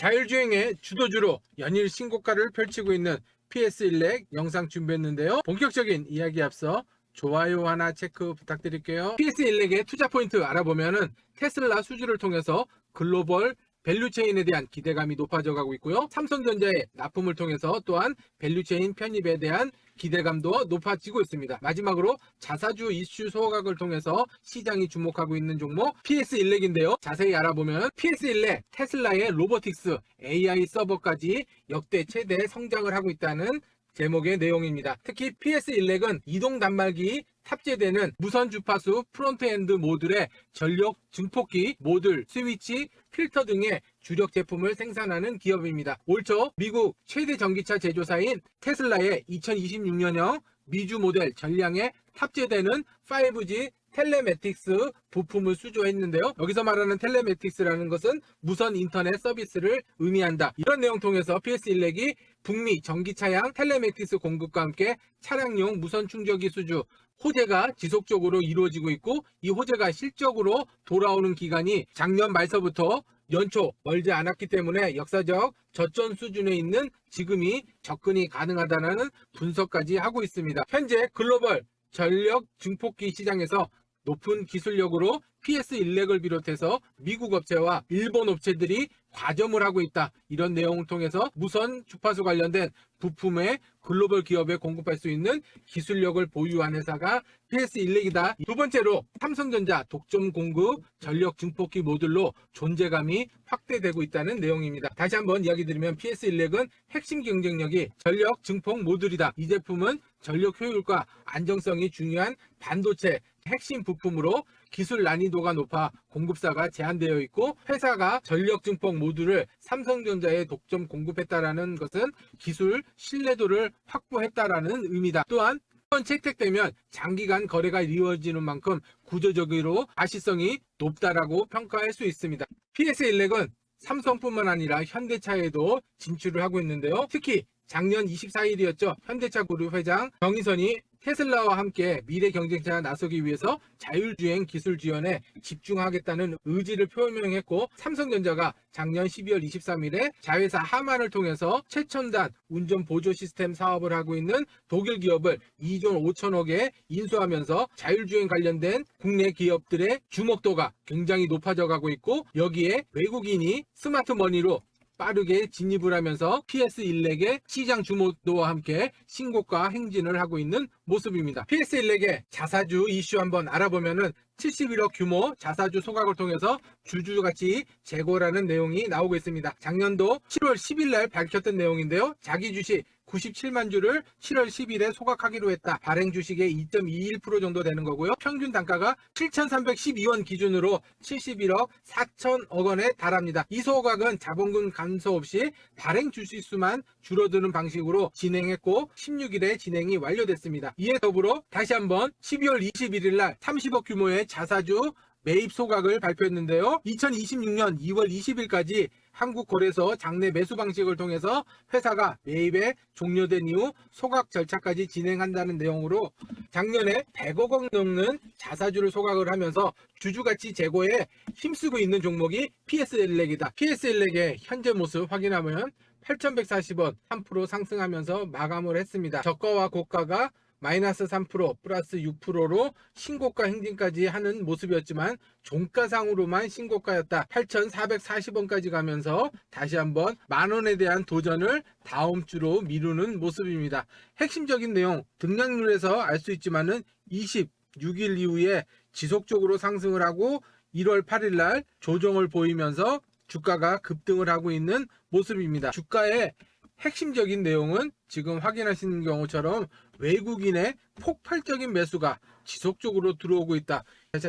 자율주행의 주도주로 연일 신고가를 펼치고 있는 PS1렉 영상 준비했는데요. 본격적인 이야기 앞서 좋아요 하나 체크 부탁드릴게요. PS1렉의 투자 포인트 알아보면은 테슬라 수주를 통해서 글로벌 밸류체인에 대한 기대감이 높아져 가고 있고요. 삼성전자의 납품을 통해서 또한 밸류체인 편입에 대한 기대감도 높아지고 있습니다. 마지막으로 자사주 이슈 소각을 통해서 시장이 주목하고 있는 종목 PS1렉인데요. 자세히 알아보면 PS1렉 테슬라의 로보틱스 AI 서버까지 역대 최대 성장을 하고 있다는 제목의 내용입니다. 특히 PS1렉은 이동 단말기 탑재되는 무선 주파수 프론트엔드 모듈의 전력 증폭기, 모듈, 스위치, 필터 등의 주력 제품을 생산하는 기업입니다. 올초 미국 최대 전기차 제조사인 테슬라의 2026년형 미주 모델 전량에 탑재되는 5G 텔레매틱스 부품을 수주했는데요. 여기서 말하는 텔레매틱스라는 것은 무선 인터넷 서비스를 의미한다. 이런 내용 통해서 PS1렉이 북미 전기차량 텔레매틱스 공급과 함께 차량용 무선 충전기 수주 호재가 지속적으로 이루어지고 있고 이 호재가 실적으로 돌아오는 기간이 작년 말서부터 연초 멀지 않았기 때문에 역사적 저점 수준에 있는 지금이 접근이 가능하다는 분석까지 하고 있습니다. 현재 글로벌 전력 증폭기 시장에서 높은 기술력으로 PS1렉을 비롯해서 미국 업체와 일본 업체들이 과점을 하고 있다. 이런 내용을 통해서 무선 주파수 관련된 부품에 글로벌 기업에 공급할 수 있는 기술력을 보유한 회사가 PS1렉이다. 두 번째로 삼성전자 독점 공급 전력 증폭기 모듈로 존재감이 확대되고 있다는 내용입니다. 다시 한번 이야기 드리면 PS1렉은 핵심 경쟁력이 전력 증폭 모듈이다. 이 제품은 전력 효율과 안정성이 중요한 반도체 핵심 부품으로 기술 난이도가 높아 공급사가 제한되어 있고 회사가 전력 증폭 모듈을 삼성전자에 독점 공급했다라는 것은 기술 신뢰도를 확보했다라는 의미다. 또한 번 채택되면 장기간 거래가 이루어지는 만큼 구조적으로 가시성이 높다라고 평가할 수 있습니다. PS1렉은 삼성뿐만 아니라 현대차에도 진출을 하고 있는데요. 특히 작년 24일이었죠. 현대차 그룹 회장 정의선이 테슬라와 함께 미래 경쟁자에 나서기 위해서 자율주행 기술 지원에 집중하겠다는 의지를 표명했고 삼성전자가 작년 12월 23일에 자회사 하만을 통해서 최첨단 운전 보조 시스템 사업을 하고 있는 독일 기업을 2조 5천억에 인수하면서 자율주행 관련된 국내 기업들의 주목도가 굉장히 높아져 가고 있고 여기에 외국인이 스마트 머니로 빠르게 진입을 하면서 PS1렉의 시장 주목도와 함께 신고가 행진을 하고 있는 모습입니다. PS1렉의 자사주 이슈 한번 알아보면은 71억 규모 자사주 소각을 통해서 주주가치 재고라는 내용이 나오고 있습니다. 작년도 7월 10일 날 밝혔던 내용인데요. 자기 주식 97만 주를 7월 10일에 소각하기로 했다. 발행 주식의 2.21% 정도 되는 거고요. 평균 단가가 7,312원 기준으로 71억 4천억 원에 달합니다. 이 소각은 자본금 감소 없이 발행 주식 수만 줄어드는 방식으로 진행했고 16일에 진행이 완료됐습니다. 이에 더불어 다시 한번 12월 21일 날 30억 규모의 자사주 매입 소각을 발표했는데요. 2026년 2월 20일까지 한국거래소 장내 매수 방식을 통해서 회사가 매입에 종료된 이후 소각 절차까지 진행한다는 내용으로 작년에 100억 원 넘는 자사주를 소각을 하면서 주주가치 제고에 힘쓰고 있는 종목이 PS1렉이다. PS1렉의 현재 모습 확인하면 8,140원 3% 상승하면서 마감을 했습니다. 저가와 고가가 마이너스 3% 플러스 6%로 신고가 행진까지 하는 모습이었지만 종가상으로만 신고가였다. 8,440원까지 가면서 다시 한번 만원에 대한 도전을 다음 주로 미루는 모습입니다. 핵심적인 내용 등락률에서 알 수 있지만은 26일 이후에 지속적으로 상승을 하고 1월 8일 날 조정을 보이면서 주가가 급등을 하고 있는 모습입니다. 주가의 핵심적인 내용은 지금 확인하시는 경우처럼 외국인의 폭발적인 매수가 지속적으로 들어오고 있다.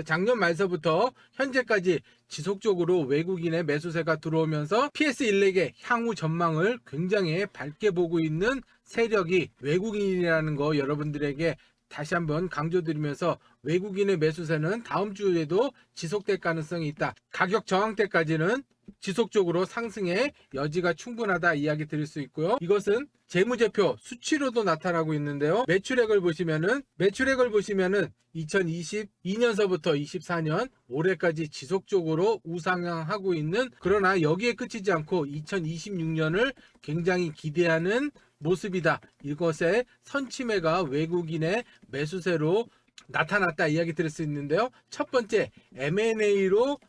작년 말서부터 현재까지 지속적으로 외국인의 매수세가 들어오면서 PS1렉의 향후 전망을 굉장히 밝게 보고 있는 세력이 외국인이라는 거 여러분들에게 다시 한번 강조드리면서 외국인의 매수세는 다음 주에도 지속될 가능성이 있다. 가격 저항 때까지는 지속적으로 상승의 여지가 충분하다 이야기 드릴 수 있고요. 이것은 재무제표 수치로도 나타나고 있는데요. 매출액을 보시면은 매출액을 보시면은 2022년서부터 24년 올해까지 지속적으로 우상향하고 있는 그러나 여기에 그치지 않고 2026년을 굉장히 기대하는 모습이다. 이것의 선침해가 외국인의 매수세로 나타났다 이야기 드릴 수 있는데요. 첫 번째 M&A로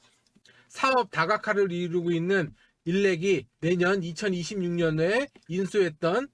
사업 다각화를 이루고 있는 일렉이 내년 2026년에 인수했던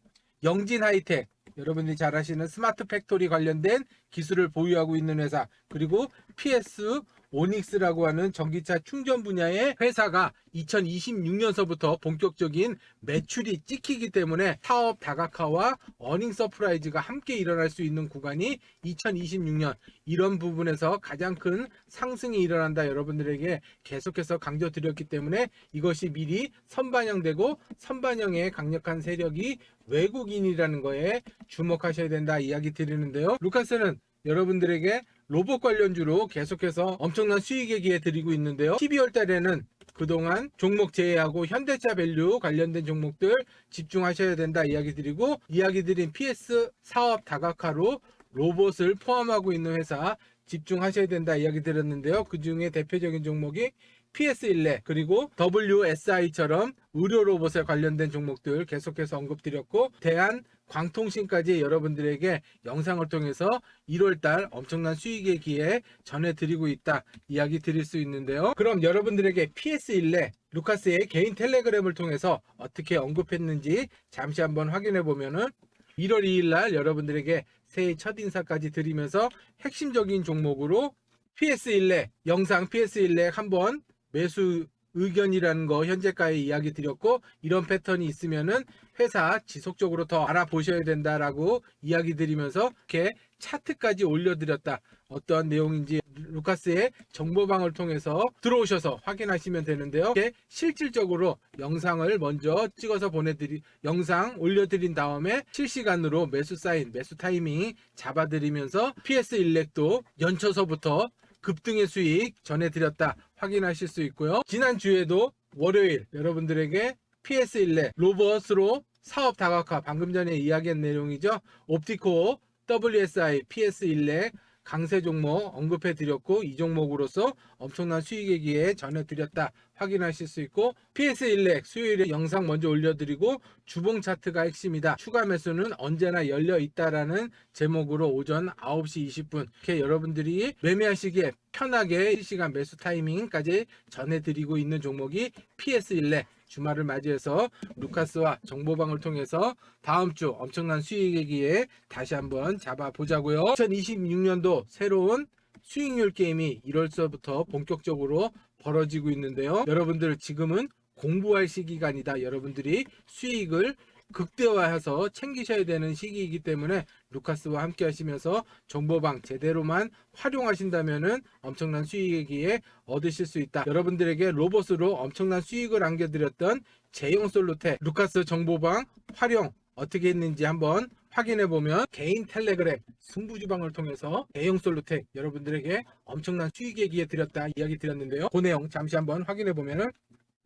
영진 하이텍 여러분들이 잘 아시는 스마트 팩토리 관련된 기술을 보유하고 있는 회사 그리고 PS 오닉스라고 하는 전기차 충전 분야의 회사가 2026년서부터 본격적인 매출이 찍히기 때문에 사업 다각화와 어닝 서프라이즈가 함께 일어날 수 있는 구간이 2026년 이런 부분에서 가장 큰 상승이 일어난다 여러분들에게 계속해서 강조드렸기 때문에 이것이 미리 선반영되고 선반영의 강력한 세력이 외국인이라는 거에 주목하셔야 된다 이야기 드리는데요. 루카스는 여러분들에게 로봇 관련주로 계속해서 엄청난 수익의 기회 드리고 있는데요. 12월 달에는 그동안 종목 제외하고 현대차 밸류 관련된 종목들 집중하셔야 된다 이야기 드리고 이야기 드린 PS 사업 다각화로 로봇을 포함하고 있는 회사 집중하셔야 된다 이야기 드렸는데요. 그 중에 대표적인 종목이 PS1렉 그리고 WSI처럼 의료 로봇에 관련된 종목들 계속해서 언급드렸고 대한 광통신까지 여러분들에게 영상을 통해서 1월달 엄청난 수익의 기회 전해드리고 있다 이야기 드릴 수 있는데요. 그럼 여러분들에게 PS1렉 루카스의 개인 텔레그램을 통해서 어떻게 언급했는지 잠시 한번 확인해 보면은 1월 2일 날 여러분들에게 새해 첫 인사까지 드리면서 핵심적인 종목으로 PS1렉 영상 PS1렉 한번 매수 의견이라는 거 현재가에 이야기 드렸고 이런 패턴이 있으면은 회사 지속적으로 더 알아보셔야 된다라고 이야기 드리면서 이렇게 차트까지 올려드렸다. 어떠한 내용인지 루카스의 정보방을 통해서 들어오셔서 확인하시면 되는데요. 이렇게 실질적으로 영상을 먼저 찍어서 보내드리 영상 올려드린 다음에 실시간으로 매수 사인, 매수 타이밍 잡아드리면서 PS 일렉도 연초서부터 급등의 수익 전해드렸다 확인하실 수 있고요. 지난주에도 월요일 여러분들에게 PS1렉 로봇으로 사업 다각화 방금 전에 이야기한 내용이죠. 옵티코 WSI PS1렉 강세 종목 언급해 드렸고 이 종목으로서 엄청난 수익의 기회 전해 드렸다. 확인하실 수 있고 PS1렉 수요일에 영상 먼저 올려드리고 주봉 차트가 핵심이다. 추가 매수는 언제나 열려 있다라는 제목으로 오전 9시 20분. 이렇게 여러분들이 매매하시기에 편하게 실시간 매수 타이밍까지 전해드리고 있는 종목이 PS1렉 주말을 맞이해서 루카스와 정보방을 통해서 다음 주 엄청난 수익의 기회 다시 한번 잡아보자고요. 2026년도 새로운 수익률 게임이 1월서부터 본격적으로 벌어지고 있는데요. 여러분들 지금은 공부할 시기가 아니다. 여러분들이 수익을 극대화해서 챙기셔야 되는 시기이기 때문에 루카스와 함께 하시면서 정보방 제대로만 활용하신다면은 엄청난 기회 얻으실 수 있다. 여러분들에게 로봇으로 엄청난 수익을 안겨드렸던 제용 솔루텍 루카스 정보방 활용 어떻게 했는지 한번 확인해 보면 개인 텔레그램 승부주방을 통해서 대형 솔루텍 여러분들에게 엄청난 수익의 기회 드렸다 이야기 드렸는데요. 그 내용 잠시 한번 확인해 보면은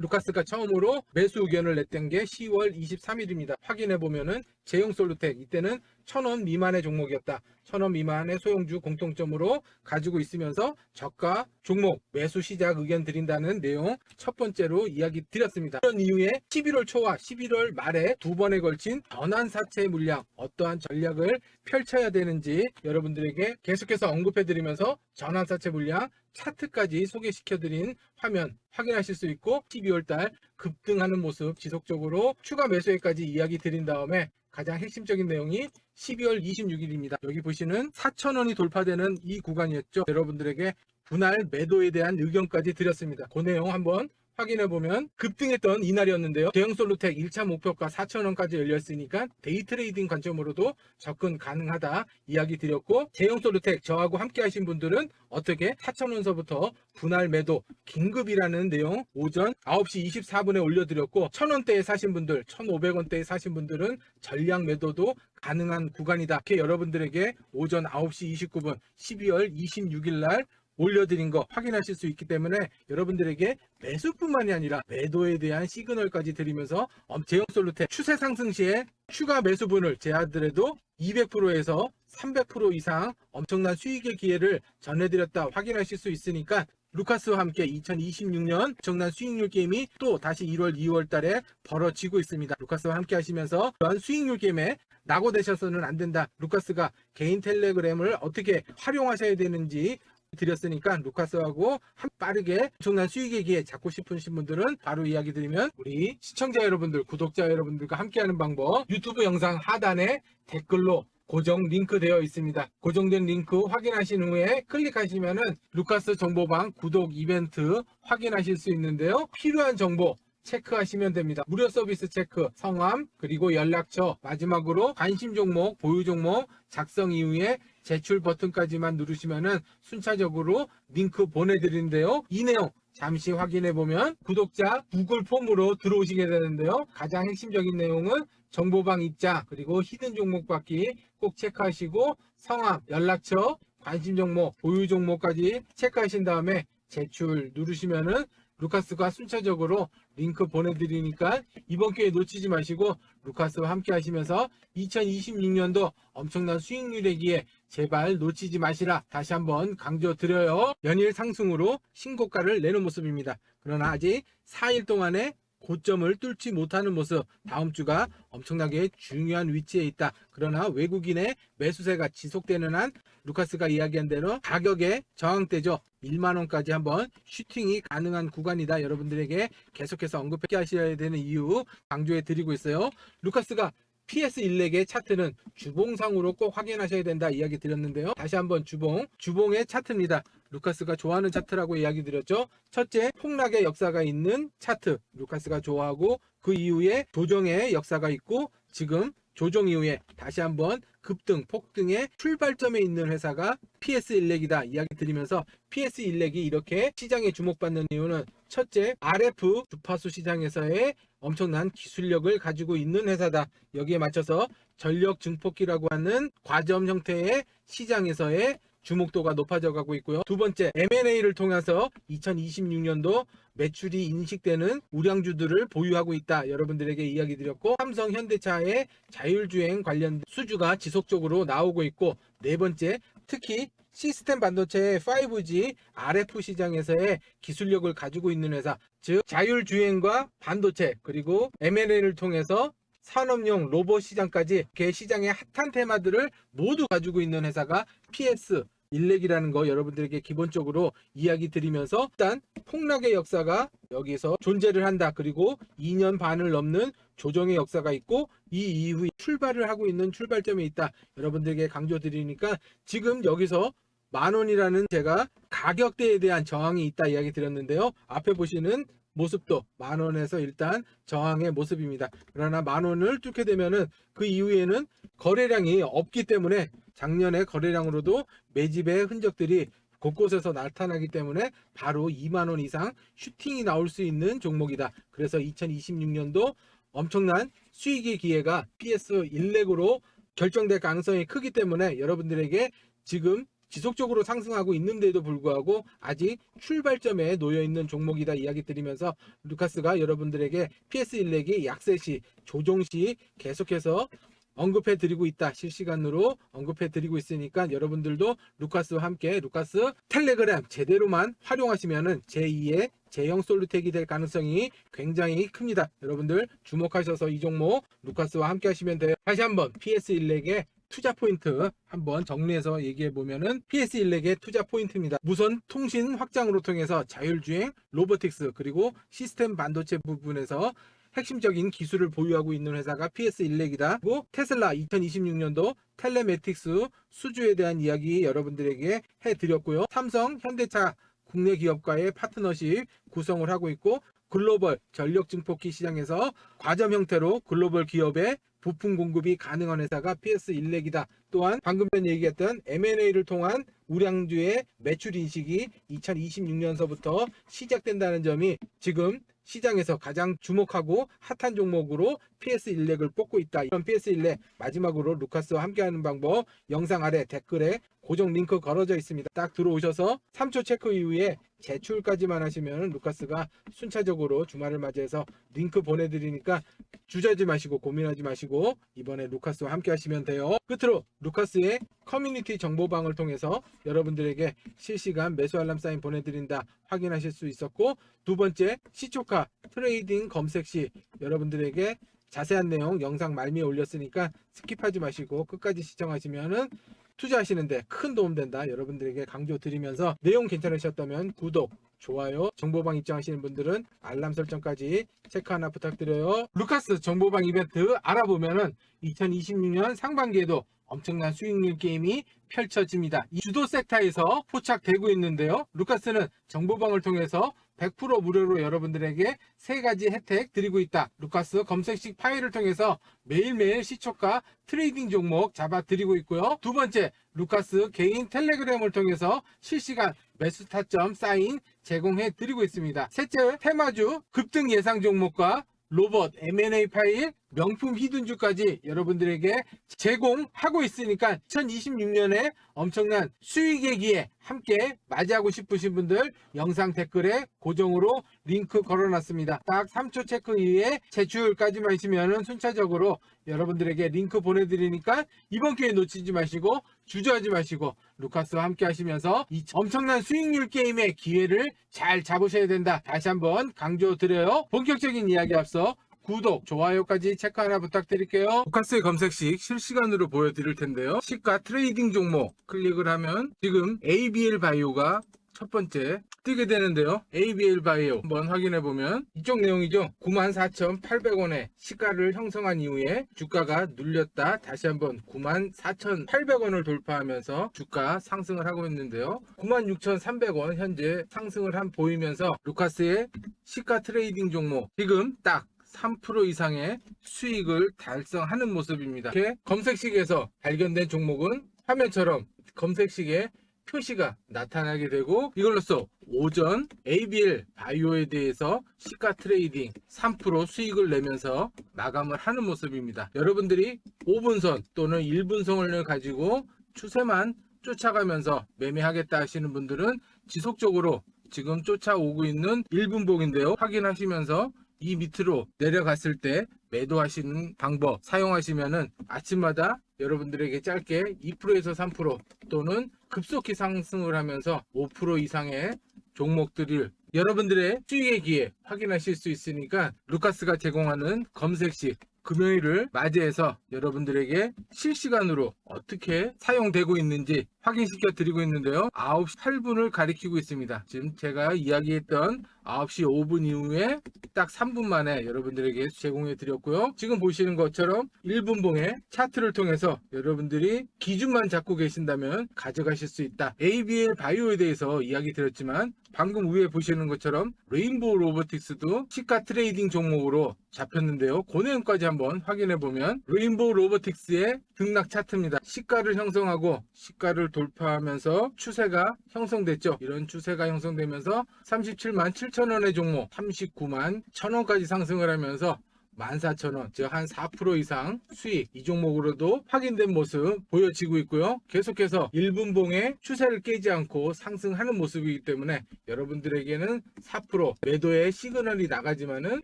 루카스가 처음으로 매수 의견을 냈던 게 10월 23일입니다. 확인해 보면은 제용 솔루텍 이때는 1000원 미만의 종목이었다. 1000원 미만의 소형주 공통점으로 가지고 있으면서 저가 종목 매수 시작 의견 드린다는 내용 첫 번째로 이야기 드렸습니다. 그런 이후에 11월 초와 11월 말에 두 번에 걸친 전환 사채 물량 어떠한 전략을 펼쳐야 되는지 여러분들에게 계속해서 언급해 드리면서 전환 사채 물량 차트까지 소개시켜 드린 화면 확인하실 수 있고 12월 달 급등하는 모습 지속적으로 추가 매수에까지 이야기 드린 다음에 가장 핵심적인 내용이 12월 26일입니다. 여기 보시는 4,000원이 돌파되는 이 구간이었죠. 여러분들에게 분할 매도에 대한 의견까지 드렸습니다. 그 내용 한번 확인해 보면 급등했던 이날이었는데요. 대형 솔루텍 1차 목표가 4,000원까지 열렸으니까 데이 트레이딩 관점으로도 접근 가능하다 이야기 드렸고 대형 솔루텍 저하고 함께 하신 분들은 어떻게 4,000원서부터 분할 매도 긴급이라는 내용 오전 9시 24분에 올려드렸고 1,000원대에 사신 분들 1,500원대에 사신 분들은 전량 매도도 가능한 구간이다. 이렇게 여러분들에게 오전 9시 29분 12월 26일 날 올려드린 거 확인하실 수 있기 때문에 여러분들에게 매수뿐만이 아니라 매도에 대한 시그널까지 드리면서 엄- 제형 솔루텍 추세 상승 시에 추가 매수분을 제하더라도 200%에서 300% 이상 엄청난 수익의 기회를 전해드렸다 확인하실 수 있으니까 루카스와 함께 2026년 엄청난 수익률 게임이 또 다시 1월, 2월 달에 벌어지고 있습니다. 루카스와 함께 하시면서 이런 수익률 게임에 낙오되셔서는 안 된다. 루카스가 개인 텔레그램을 어떻게 활용하셔야 되는지 드렸으니까 루카스하고 한 빠르게 엄청난 수익의 기회 잡고 싶으신 분들은 바로 이야기 드리면 우리 시청자 여러분들, 구독자 여러분들과 함께하는 방법 유튜브 영상 하단에 댓글로 고정 링크 되어 있습니다. 고정된 링크 확인하신 후에 클릭하시면은 루카스 정보방 구독 이벤트 확인하실 수 있는데요. 필요한 정보 체크하시면 됩니다. 무료 서비스 체크, 성함, 그리고 연락처, 마지막으로 관심 종목, 보유 종목 작성 이후에 제출 버튼까지만 누르시면은 순차적으로 링크 보내드리는데요. 이 내용 잠시 확인해 보면 구독자 구글 폼으로 들어오시게 되는데요. 가장 핵심적인 내용은 정보방 입장 그리고 히든 종목 받기 꼭 체크하시고 성함, 연락처, 관심 종목, 보유 종목까지 체크하신 다음에 제출 누르시면은 루카스가 순차적으로 링크 보내드리니까 이번 기회 놓치지 마시고 루카스와 함께 하시면서 2026년도 엄청난 수익률의 기회 제발 놓치지 마시라 다시 한번 강조드려요. 연일 상승으로 신고가를 내는 모습입니다. 그러나 아직 4일 동안에 고점을 뚫지 못하는 모습 다음 주가 엄청나게 중요한 위치에 있다. 그러나 외국인의 매수세가 지속되는 한 루카스가 이야기한 대로 가격의 저항대죠. 1만 원까지 한번 슈팅이 가능한 구간이다. 여러분들에게 계속해서 언급해 하셔야 되는 이유 강조해 드리고 있어요. 루카스가 PS 일렉의 차트는 주봉상으로 꼭 확인하셔야 된다 이야기 드렸는데요. 다시 한번 주봉, 주봉의 차트입니다. 루카스가 좋아하는 차트라고 이야기 드렸죠. 첫째, 폭락의 역사가 있는 차트. 루카스가 좋아하고 그 이후에 조정의 역사가 있고 지금 조정 이후에 다시 한번 급등, 폭등의 출발점에 있는 회사가 PS 일렉이다 이야기 드리면서 PS 일렉이 이렇게 시장에 주목받는 이유는 첫째, RF 주파수 시장에서의 엄청난 기술력을 가지고 있는 회사다. 여기에 맞춰서 전력 증폭기라고 하는 과점 형태의 시장에서의 주목도가 높아져 가고 있고요. 두 번째, M&A를 통해서 2026년도 매출이 인식되는 우량주들을 보유하고 있다. 여러분들에게 이야기 드렸고, 삼성 현대차의 자율주행 관련 수주가 지속적으로 나오고 있고, 네 번째, 특히 시스템 반도체의 5G RF 시장에서의 기술력을 가지고 있는 회사, 즉 자율주행과 반도체 그리고 M&A를 통해서 산업용 로봇 시장까지 이렇게 시장의 핫한 테마들을 모두 가지고 있는 회사가 PS 일렉이라는 거 여러분들에게 기본적으로 이야기 드리면서 일단 폭락의 역사가 여기서 존재를 한다. 그리고 2년 반을 넘는 조정의 역사가 있고 이 이후에 출발을 하고 있는 출발점에 있다. 여러분들에게 강조 드리니까 지금 여기서 만 원이라는 제가 가격대에 대한 저항이 있다 이야기 드렸는데요. 앞에 보시는 모습도 만 원에서 일단 저항의 모습입니다. 그러나 만 원을 뚫게 되면은 그 이후에는 거래량이 없기 때문에 작년에 거래량으로도 매집의 흔적들이 곳곳에서 나타나기 때문에 바로 2만 원 이상 슈팅이 나올 수 있는 종목이다. 그래서 2026년도 엄청난 수익의 기회가 PS 일렉으로 결정될 가능성이 크기 때문에 여러분들에게 지금 지속적으로 상승하고 있는데도 불구하고 아직 출발점에 놓여 있는 종목이다 이야기 드리면서 루카스가 여러분들에게 PS 일렉이 약세 시 조정 시 계속해서 언급해 드리고 있다. 실시간으로 언급해 드리고 있으니까 여러분들도 루카스와 함께 루카스 텔레그램 제대로만 활용하시면은 제2의 제형 솔루텍이 될 가능성이 굉장히 큽니다. 여러분들 주목하셔서 이 종목 루카스와 함께 하시면 돼요. 다시 한번 PS 일렉의 투자 포인트 한번 정리해서 얘기해 보면은 PS 일렉의 투자 포인트입니다. 무선 통신 확장으로 통해서 자율주행, 로보틱스 그리고 시스템 반도체 부분에서 핵심적인 기술을 보유하고 있는 회사가 PS 일렉이다. 그리고 테슬라 2026년도 텔레매틱스 수주에 대한 이야기 여러분들에게 해드렸고요. 삼성, 현대차 국내 기업과의 파트너십 구성을 하고 있고 글로벌 전력 증폭기 시장에서 과점 형태로 글로벌 기업의 부품 공급이 가능한 회사가 PS 일렉이다. 또한 방금 전 얘기했던 M&A를 통한 우량주의 매출 인식이 2026년서부터 시작된다는 점이 지금 시장에서 가장 주목하고 핫한 종목으로 PS 일렉을 뽑고 있다. 이런 PS 일렉 마지막으로 루카스와 함께하는 방법 영상 아래 댓글에 고정 링크 걸어져 있습니다. 딱 들어오셔서 3초 체크 이후에 제출까지만 하시면 루카스가 순차적으로 주말을 맞이해서 링크 보내드리니까 주저하지 마시고 고민하지 마시고 이번에 루카스와 함께 하시면 돼요. 끝으로 루카스의 커뮤니티 정보방을 통해서 여러분들에게 실시간 매수 알람 사인 보내드린다 확인하실 수 있었고 두 번째 시초카 트레이딩 검색 시 여러분들에게 자세한 내용 영상 말미에 올렸으니까 스킵하지 마시고 끝까지 시청하시면은 투자하시는데 큰 도움 된다 여러분들에게 강조 드리면서 내용 괜찮으셨다면 구독 좋아요 정보방 입장하시는 분들은 알람 설정까지 체크 하나 부탁드려요. 루카스 정보방 이벤트 알아보면은 2026년 상반기에도 엄청난 수익률 게임이 펼쳐집니다. 이 주도 섹터에서 포착되고 있는데요. 루카스는 정보방을 통해서 100% 무료로 여러분들에게 세 가지 혜택 드리고 있다. 루카스 검색식 파일을 통해서 매일매일 시초가 트레이딩 종목 잡아 드리고 있고요. 두 번째, 루카스 개인 텔레그램을 통해서 실시간 매수 타점 사인 제공해 드리고 있습니다. 셋째, 테마주 급등 예상 종목과 로봇 M&A 파일 명품 히든주까지 여러분들에게 제공하고 있으니까 2026년에 엄청난 수익의 기회 함께 맞이하고 싶으신 분들 영상 댓글에 고정으로 링크 걸어놨습니다. 딱 3초 체크 이후에 제출까지만 하시면 순차적으로 여러분들에게 링크 보내드리니까 이번 기회 놓치지 마시고 주저하지 마시고 루카스와 함께 하시면서 이 엄청난 수익률 게임의 기회를 잘 잡으셔야 된다. 다시 한번 강조드려요. 본격적인 이야기 앞서 구독, 좋아요까지 체크 하나 부탁드릴게요. 루카스의 검색식 실시간으로 보여드릴 텐데요. 시가 트레이딩 종목 클릭을 하면 지금 ABL 바이오가 첫 번째 뜨게 되는데요. ABL 바이오 한번 확인해 보면 이쪽 내용이죠. 94,800원에 시가를 형성한 이후에 주가가 눌렸다. 다시 한번 94,800원을 돌파하면서 주가 상승을 하고 있는데요. 96,300원 현재 상승을 한 보이면서 루카스의 시가 트레이딩 종목 지금 딱 3% 이상의 수익을 달성하는 모습입니다. 이렇게 검색식에서 발견된 종목은 화면처럼 검색식에 표시가 나타나게 되고 이걸로써 오전 ABL 바이오에 대해서 시가 트레이딩 3% 수익을 내면서 마감을 하는 모습입니다. 여러분들이 5분선 또는 1분선을 가지고 추세만 쫓아가면서 매매하겠다 하시는 분들은 지속적으로 지금 쫓아오고 있는 1분봉인데요. 확인하시면서 이 밑으로 내려갔을 때 매도하시는 방법 사용하시면은 아침마다 여러분들에게 짧게 2%에서 3% 또는 급속히 상승을 하면서 5% 이상의 종목들을 여러분들의 수익의 기회 확인하실 수 있으니까 루카스가 제공하는 검색식 금요일을 맞이해서 여러분들에게 실시간으로 어떻게 사용되고 있는지 확인시켜 드리고 있는데요. 9시 8분을 가리키고 있습니다. 지금 제가 이야기했던 9시 5분 이후에 딱 3분 만에 여러분들에게 제공해 드렸고요. 지금 보시는 것처럼 1분 봉의 차트를 통해서 여러분들이 기준만 잡고 계신다면 가져가실 수 있다. ABL 바이오에 대해서 이야기 드렸지만 방금 위에 보시는 것처럼 레인보우 로보틱스도 시가 트레이딩 종목으로 잡혔는데요. 그 내용까지 한번 확인해 보면 레인보우 로보틱스의 등락 차트입니다. 시가를 형성하고 시가를 돌파하면서 추세가 형성됐죠. 이런 추세가 형성되면서 37만 7천 원의 종목 39만 1천 원까지 상승을 하면서 14,000원, 즉 한 4% 이상 수익 이 종목으로도 확인된 모습 보여지고 있고요. 계속해서 1분봉의 추세를 깨지 않고 상승하는 모습이기 때문에 여러분들에게는 4% 매도의 시그널이 나가지만은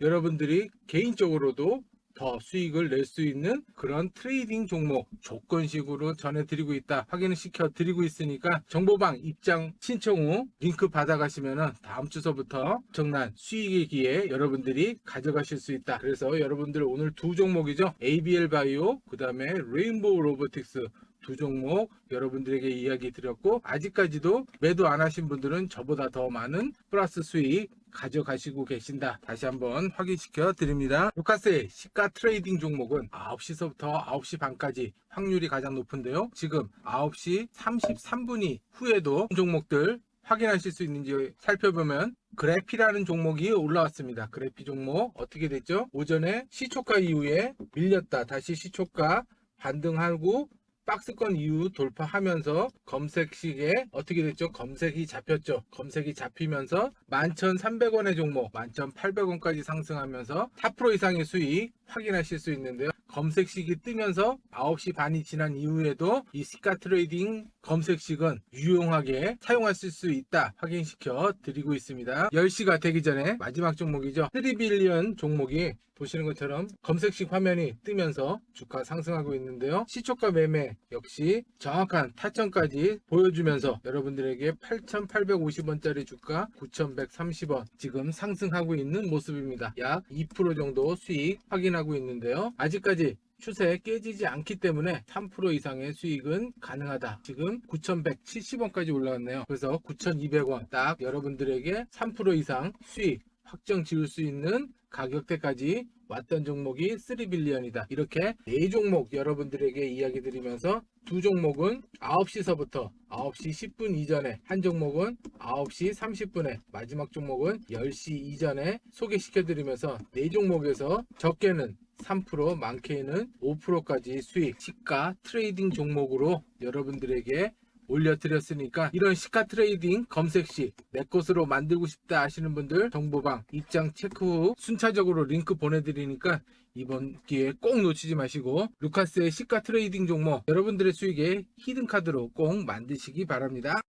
여러분들이 개인적으로도 더 수익을 낼 수 있는 그런 트레이딩 종목 조건식으로 전해드리고 있다. 확인을 시켜드리고 있으니까 정보방 입장 신청 후 링크 받아가시면 다음 주서부터 엄청난 수익의 기회 여러분들이 가져가실 수 있다. 그래서 여러분들 오늘 두 종목이죠. ABL 바이오 그 다음에 레인보우 로보틱스 두 종목 여러분들에게 이야기 드렸고 아직까지도 매도 안 하신 분들은 저보다 더 많은 플러스 수익 가져가시고 계신다. 다시 한번 확인시켜 드립니다. 루카스의 시가 트레이딩 종목은 9시서부터 9시 반까지 확률이 가장 높은데요. 지금 9시 33분이 후에도 종목들 확인하실 수 있는지 살펴보면 그래피라는 종목이 올라왔습니다. 그래피 종목 어떻게 됐죠? 오전에 시초가 이후에 밀렸다. 다시 시초가 반등하고 박스권 이후 돌파하면서 검색식에 어떻게 됐죠? 검색이 잡혔죠. 검색이 잡히면서 11,300원의 종목 11,800원까지 상승하면서 4% 이상의 수익 확인하실 수 있는데요. 검색식이 뜨면서 9시 반이 지난 이후에도 이 시가 트레이딩 검색식은 유용하게 사용하실 수 있다 확인시켜 드리고 있습니다. 10시가 되기 전에 마지막 종목이죠. 3빌리언 종목이 보시는 것처럼 검색식 화면이 뜨면서 주가 상승하고 있는데요. 시초가 매매 역시 정확한 타점까지 보여주면서 여러분들에게 8,850원짜리 주가 9,130원 지금 상승하고 있는 모습입니다. 약 2% 정도 수익 확인하 고 있는데요. 아직까지 추세 깨지지 않기 때문에 3% 이상의 수익은 가능하다. 지금 9,170원까지 올라왔네요. 그래서 9,200원 딱 여러분들에게 3% 이상 수익 확정 지을 수 있는 가격대까지 왔던 종목이 3빌리언이다. 이렇게 네 종목 여러분들에게 이야기 드리면서 두 종목은 9시서부터 9시 10분 이전에 한 종목은 9시 30분에 마지막 종목은 10시 이전에 소개시켜 드리면서 네 종목에서 적게는 3% 많게는 5%까지 수익 시가 트레이딩 종목으로 여러분들에게 올려드렸으니까 이런 시가 트레이딩 검색 시 내 것으로 만들고 싶다 하시는 분들 정보방 입장 체크 후 순차적으로 링크 보내드리니까 이번 기회에 꼭 놓치지 마시고 루카스의 시가 트레이딩 종목 여러분들의 수익에 히든카드로 꼭 만드시기 바랍니다.